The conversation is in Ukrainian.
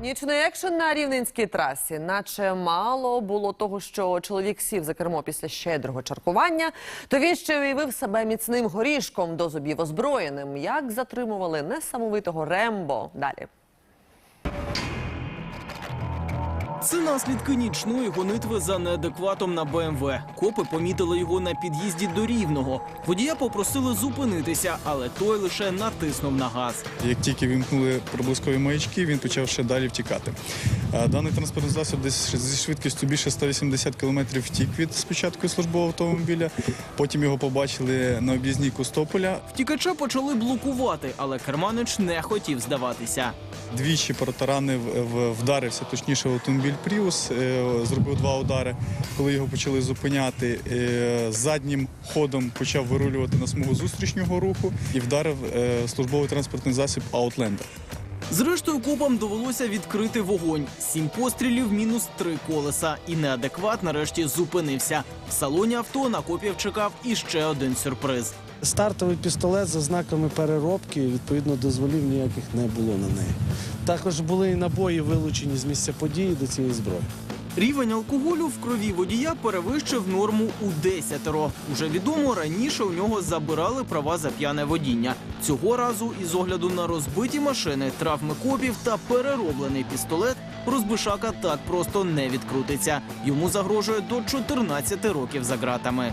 Нічний екшен на рівненській трасі, наче мало було того, що чоловік сів за кермо після щедрого чаркування, то він ще уявив себе міцним горішком до зубів озброєним. Як затримували несамовитого Рембо? Далі. Це наслідки нічної гонитви за неадекватом на БМВ. Копи помітили його на під'їзді до Рівного. Водія попросили зупинитися, але той лише натиснув на газ. Як тільки вімкнули проблискові маячки, він почав ще далі втікати. Е, Даний транспортний засіб десь зі швидкістю більше 180 км втік від спочатку службового автомобіля. Потім його побачили на об'їзній Костополя. Втікача почали блокувати, але керманич не хотів здаватися. Двічі протаранив, вдарився точніше автомобіль Пріус, е, зробив два удари. Коли його почали зупиняти, е, заднім ходом почав вирулювати на смугу зустрічнього руху і вдарив е, службовий транспортний засіб Аутлендер. Зрештою, копам довелося відкрити вогонь. Сім пострілів, мінус три колеса. І неадекват нарешті зупинився. В салоні авто на копів чекав іще один сюрприз. Стартовий пістолет за знаками переробки, відповідно, дозволів ніяких не було на неї. Також були і набої вилучені з місця події до цієї зброї. Рівень алкоголю в крові водія перевищив норму у десятеро. Уже відомо, раніше у нього забирали права за п'яне водіння. Цього разу, із огляду на розбиті машини, травми копів та перероблений пістолет, розбишака так просто не відкрутиться. Йому загрожує до 14 років за ґратами.